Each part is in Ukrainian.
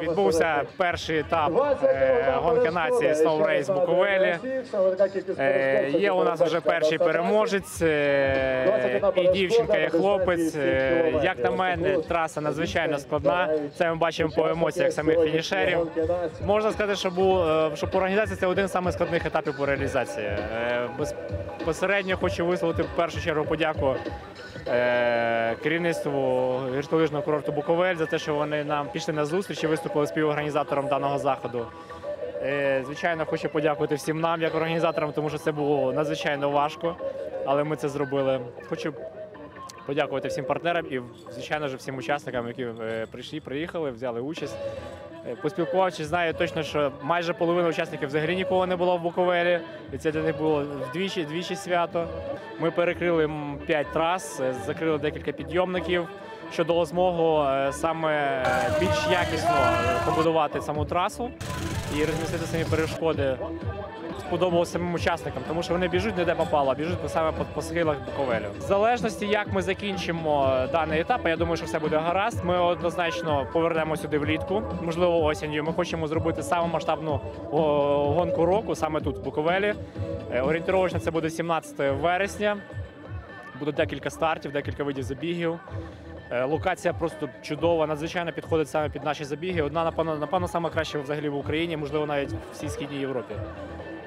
Відбувся перший етап е, гонки нації Snow Race Буковелі. Е, Є у нас вже перший переможець, е, і дівчинка, і хлопець. Як на мене, траса надзвичайно складна. Це ми бачимо по емоціях самих фінішерів. Можна сказати, що був що по організації це один з самих складних етапів по реалізації. Безпосередньо хочу висловити в першу чергу подяку керівництву гірськолижного курорту Буковель за те, що вони нам пішли на зустріч і виступили співорганізатором даного заходу. Е, Звичайно, хочу подякувати всім нам, як організаторам, тому що це було надзвичайно важко, але ми це зробили. Хочу подякувати всім партнерам і, звичайно ж, всім учасникам, які е, прийшли, приїхали, взяли участь. Е, Поспілкувавшись, знаю точно, що майже половина учасників взагалі нікого не було в Буковелі, і це для них було вдвічі, двічі свято. Ми перекрили п'ять трас, закрили декілька підйомників, що дало змогу е, саме е, більш якісно е, побудувати саму трасу і розмістити самі перешкоди. Сподобалося самим учасникам, тому що вони біжуть не де попало, а біжуть саме по, схилах Буковелю. В залежності, як ми закінчимо даний етап, я думаю, що все буде гаразд. Ми однозначно повернемо сюди влітку, можливо, осінню. Ми хочемо зробити саму масштабну гонку року саме тут, в Буковелі. Е, Орієнтировочно це буде 17 вересня. Буде декілька стартів, декілька видів забігів. Е, Локація просто чудова, надзвичайно підходить саме під наші забіги. Одна, напевно, напевно, саме краща взагалі в Україні, можливо, навіть в всій східній Європі.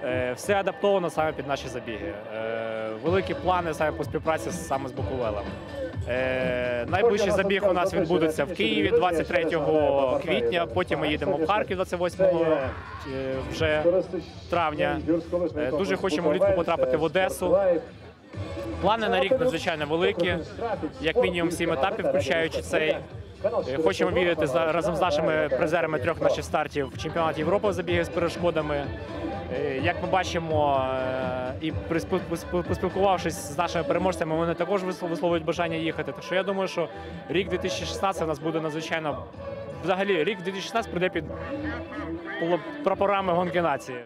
Е, Все адаптовано саме під наші забіги. Е, Великі плани саме по співпраці саме з Буковелем. Найближчий забіг у нас відбудеться в Києві 23 квітня. Потім ми їдемо в Харків 28 е, вже травня. Дуже хочемо влітку потрапити в Одесу. Плани на рік надзвичайно великі, як мінімум сім етапів, включаючи цей. Е, Хочемо вірити разом з нашими призерами трьох наших стартів в чемпіонаті Європи забігів з перешкодами. Е, Як ми бачимо, е, і поспілкувавшись з нашими переможцями, вони також вислов- висловлюють бажання їхати. Так що я думаю, що рік 2016 у нас буде надзвичайно. Взагалі, рік 2016 прийде під прапорами гонки нації.